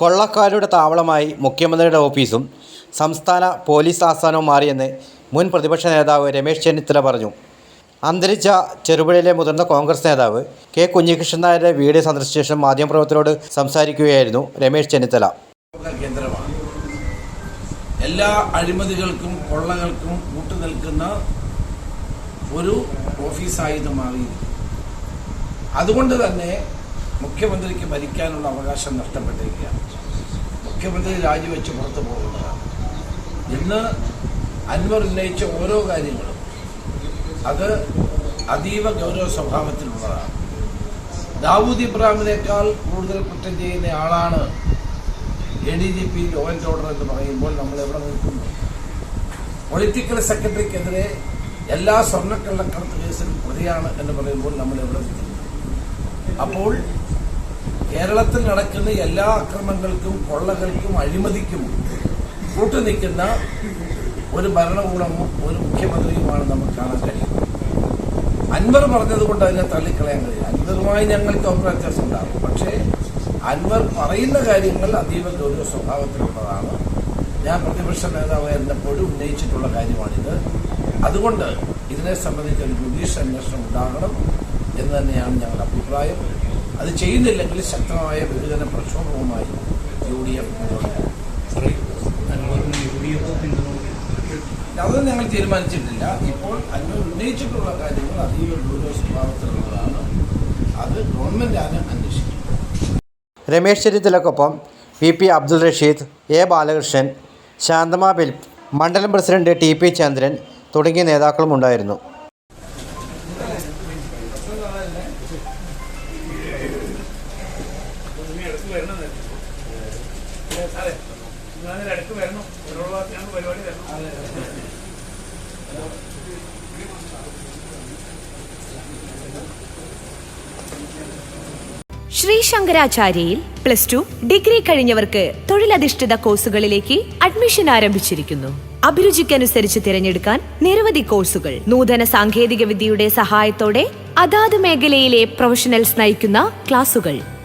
കൊള്ളക്കാരുടെ താവളമായി മുഖ്യമന്ത്രിയുടെ ഓഫീസും സംസ്ഥാന പോലീസ് ആസ്ഥാനവും മാറിയെന്ന് മുൻ പ്രതിപക്ഷ നേതാവ് രമേശ് ചെന്നിത്തല പറഞ്ഞു. അന്തരിച്ച ചെറുപുഴയിലെ മുതിർന്ന കോൺഗ്രസ് നേതാവ് കെ കുഞ്ഞികൃഷ്ണൻ നായരുടെ വീട് സന്ദർശിച്ച ശേഷം മാധ്യമപ്രവർത്തകരോട് സംസാരിക്കുകയായിരുന്നു രമേശ് ചെന്നിത്തല. എല്ലാ അഴിമതികൾക്കും കൊള്ളകൾക്കും കൂട്ടുനിൽക്കുന്ന ഒരു ഓഫീസായി ഇത് അതുകൊണ്ട് തന്നെ മുഖ്യമന്ത്രിക്ക് ഭരിക്കാനുള്ള അവകാശം നഷ്ടപ്പെട്ടിരിക്കുകയാണ്. മുഖ്യമന്ത്രി രാജിവെച്ച് പുറത്തു പോകുന്നതാണ് ഇന്ന് അൻവർ ഉന്നയിച്ച ഓരോ കാര്യങ്ങളും അത് അതീവ ഗൗരവ സ്വഭാവത്തിലുള്ളതാണ്. ദാവൂദ് ഇബ്രാഹിമിനേക്കാൾ കൂടുതൽ കുറ്റം ചെയ്യുന്ന ആളാണ് A D G P law and order എന്ന് പറയുമ്പോൾ നമ്മൾ എവിടെ നിൽക്കുന്നു പൊളിറ്റിക്കൽ സെക്രട്ടറിക്കെതിരെ എല്ലാ സ്വർണക്കള്ളക്കടത്ത് കേസിലും പ്രതിയാണ് എന്ന് പറയുമ്പോൾ നമ്മൾ എവിടെ നിൽക്കുന്നു അപ്പോൾ കേരളത്തിൽ നടക്കുന്ന എല്ലാ അക്രമങ്ങൾക്കും കൊള്ളകൾക്കും അഴിമതിക്കും കൂട്ടുനിൽക്കുന്ന ഒരു ഭരണകൂടവും ഒരു മുഖ്യമന്ത്രിയുമാണ് നമുക്ക് കാണാൻ കഴിയുന്നത് അൻവർ പറഞ്ഞതുകൊണ്ട് അതിനെ തള്ളിക്കളയാൻ കഴിയില്ല. അൻവറുമായി ഞങ്ങൾക്ക് അഭിപ്രായ വ്യത്യാസം ഉണ്ടാകും. പക്ഷേ അൻവർ പറയുന്ന കാര്യങ്ങൾ അതീവ ഗൗരവ സ്വഭാവത്തിലുള്ളതാണ്. ഞാൻ പ്രതിപക്ഷ നേതാവ് എന്നപ്പോഴും ഉന്നയിച്ചിട്ടുള്ള കാര്യമാണിത്. അതുകൊണ്ട് ഇതിനെ സംബന്ധിച്ച് ഒരു ജുഡീഷ്യൽ അന്വേഷണം ഉണ്ടാകണം എന്ന് തന്നെയാണ് ഞങ്ങളുടെ അഭിപ്രായം. അത് ചെയ്യുന്നില്ലെങ്കിൽ ശക്തമായ ബഹുജന പ്രക്ഷോഭവുമായി യു ഡി എഫ് മുന്നോട്ട് പോകും. അത് ഞങ്ങൾ തീരുമാനിച്ചിട്ടില്ല. ഇപ്പോൾ അന്വർ ഉന്നയിച്ചിട്ടുള്ള കാര്യങ്ങൾ അതീവ ഗൗരവ സ്വഭാവത്തിലുള്ളതാണ്. അത് ഗവൺമെന്റാണ് അന്വേഷിക്കുന്നത് Ramesh ചെന്നിത്തലക്കൊപ്പം V P Abdul Rasheed A Balakrishnan Shanthama Philip മണ്ഡലം പ്രസിഡന്റ് ടി പി ചന്ദ്രൻ തുടങ്ങിയ നേതാക്കളും ഉണ്ടായിരുന്നു. ശ്രീ ശങ്കരാചാര്യയിൽ പ്ലസ് ടു ഡിഗ്രി കഴിഞ്ഞവർക്ക് തൊഴിലധിഷ്ഠിത കോഴ്സുകളിലേക്ക് അഡ്മിഷൻ ആരംഭിച്ചിരിക്കുന്നു. അഭിരുചിക്കനുസരിച്ച് തിരഞ്ഞെടുക്കാൻ നിരവധി കോഴ്സുകൾ. നൂതന സാങ്കേതിക വിദ്യയുടെ സഹായത്തോടെ അതാത് മേഖലയിലെ പ്രൊഫഷണൽസ് നയിക്കുന്ന ക്ലാസുകൾ.